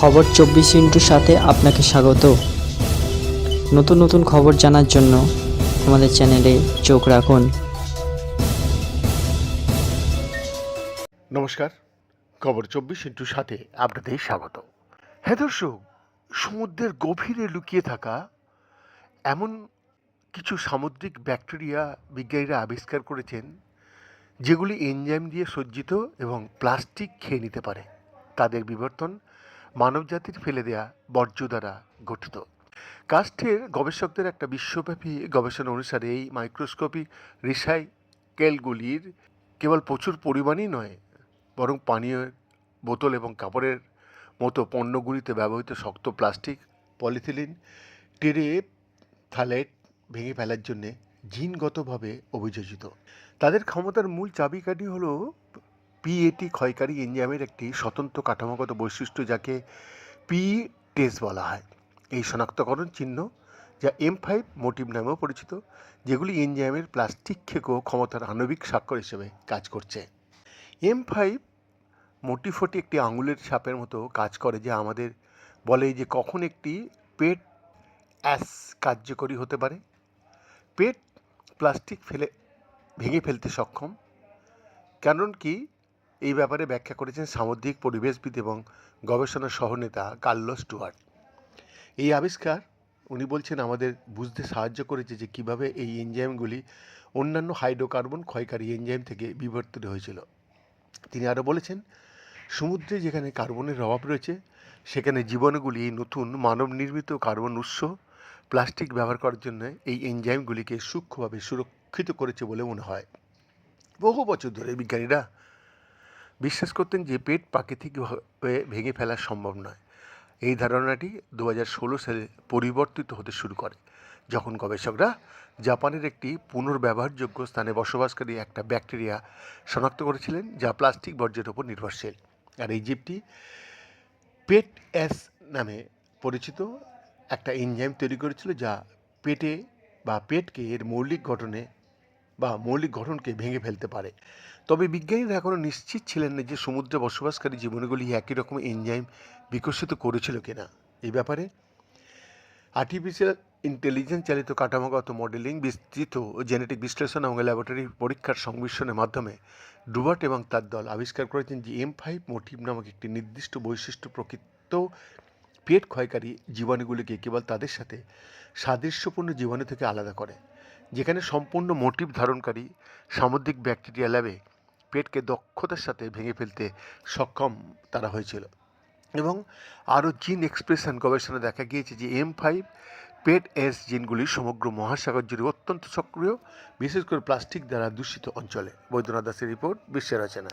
খবর চব্বিশ ইন্টুর সাথে আপনাকে স্বাগত। নতুন নতুন খবর জানার জন্য আমাদের চ্যানেলে চোখ রাখুন। নমস্কার, খবর চব্বিশ ইন্টু সাথে আপনাদের স্বাগত। হ্যাঁ দর্শক, সমুদ্রের গভীরে লুকিয়ে থাকা এমন কিছু সামুদ্রিক ব্যাকটেরিয়া বিজ্ঞানীরা আবিষ্কার করেছেন, যেগুলি এনজাইম দিয়ে সজ্জিত এবং প্লাস্টিক খেয়ে নিতে পারে। তাদের বিবর্তন মানবজাতির ফেলে দেয়া বর্জ্য দ্বারা গঠিত। কাষ্ঠের গবেষকদের একটা বিশ্বব্যাপী গবেষণা অনুসারে এই মাইক্রোস্কোপিক রিসাইকেলগুলির কেবল প্রচুর পরিমাণই নয়, বরং পানীয় বোতল এবং কাপড়ের মতো পণ্যগুলিতে ব্যবহৃত শক্ত প্লাস্টিক, পলিথিলিন টেরে থালেট ভেঙে ফেলার জন্যে জিনগতভাবে অভিযোজিত। তাদের ক্ষমতার মূল চাবিকাঠি হল পিএটি ক্ষয়কারী এনজাইমের একটি স্বতন্ত্র কাঠামোগত বৈশিষ্ট্য যাকে পি টেস বলা হয়। এই শনাক্তকরণ চিহ্ন যা এম ফাইভ মোটিভ নামেও পরিচিত, যেগুলি এনজাইমের প্লাস্টিক খেকো ক্ষমতার আণবিক স্বাক্ষর হিসেবে কাজ করছে। এম ফাইভ মোটিফটি একটি আঙুলের ছাপের মতো কাজ করে যা আমাদের বলে যে কখন একটি পেট অ্যাস কার্যকরী হতে পারে। পেট প্লাস্টিক ফেলে, ভেঙে ফেলতে সক্ষম কারণ কি এই ব্যাপারে ব্যাখ্যা করেছেন সামুদ্রিক পরিবেশবিদ এবং গবেষণা সহনেতা কার্লোস স্টুয়ার্ট। এই আবিষ্কার, উনি বলছেন, আমাদের বুঝতে সাহায্য করেছে যে কীভাবে এই এনজাইমগুলি অন্যান্য হাইড্রোকার্বন ক্ষয়কারী এনজাইম থেকে বিবর্তিত হয়েছিল। তিনি আরও বলেছেন, সমুদ্রে যেখানে কার্বনের অভাব রয়েছে, সেখানে জীবাণুগুলি এই নতুন মানব নির্মিত কার্বন উৎস প্লাস্টিক ব্যবহার করার জন্য এই এনজাইমগুলিকে সূক্ষ্মভাবে সুরক্ষিত করেছে বলে মনে হয়। বহু বছর ধরে বিজ্ঞানীরা বিশ্বাস করতেন যে পেট প্রাকৃতিকভাবে ভেঙে ফেলা সম্ভব নয়। এই ধারণাটি দু সালে পরিবর্তিত হতে শুরু করে, যখন গবেষকরা জাপানের একটি পুনর্ব্যবহারযোগ্য স্থানে বসবাসকারী একটা ব্যাকটেরিয়া শনাক্ত করেছিলেন, যা প্লাস্টিক বর্জ্যের ওপর নির্ভরশীল। আর এই জীবটি পেট অ্যাস নামে পরিচিত একটা এনজাইম তৈরি করেছিল, যা পেটে বা পেটকে এর মৌলিক গঠনে বা মৌলিক গঠনকে ভেঙে ফেলতে পারে। তবে বিজ্ঞানীরা এখনও নিশ্চিত ছিলেন না যে সমুদ্রে বসবাসকারী জীবনগুলি একই রকম এনজাইম বিকশিত করেছিল কিনা। এই ব্যাপারে আর্টিফিশিয়াল ইন্টেলিজেন্স চালিত কাঠামোগত মডেলিং বিস্তৃত জেনেটিক বিশ্লেষণ এবং ল্যাবরেটরি পরীক্ষার সংমিশ্রণের মাধ্যমে ডুবার্ট এবং তার দল আবিষ্কার করেছেন যে এম ফাইভ মোটিভ নামক একটি নির্দিষ্ট বৈশিষ্ট্য প্রকৃত পেট ক্ষয়কারী জীবাণুগুলিকে কেবল তাদের সাথে সাদৃশ্যপূর্ণ জীবাণু থেকে আলাদা করে। যেখানে সম্পূর্ণ মোটিভ ধারণকারী সামুদ্রিক ব্যাকটেরিয়া ল্যাবে পেটকে দক্ষতার সাথে ভেঙে ফেলতে সক্ষম তারা হয়েছিল। এবং আরও জিন এক্সপ্রেশন গবেষণা দেখা গিয়েছে যে এম ফাইভ পেট এস জিনগুলি সমগ্র মহাসাগর জুড়ে অত্যন্ত সক্রিয়, বিশেষ করে প্লাস্টিক দ্বারা দূষিত অঞ্চলে। বৈদ্যনাথ দাসের রিপোর্ট বিশ্বের রচনা।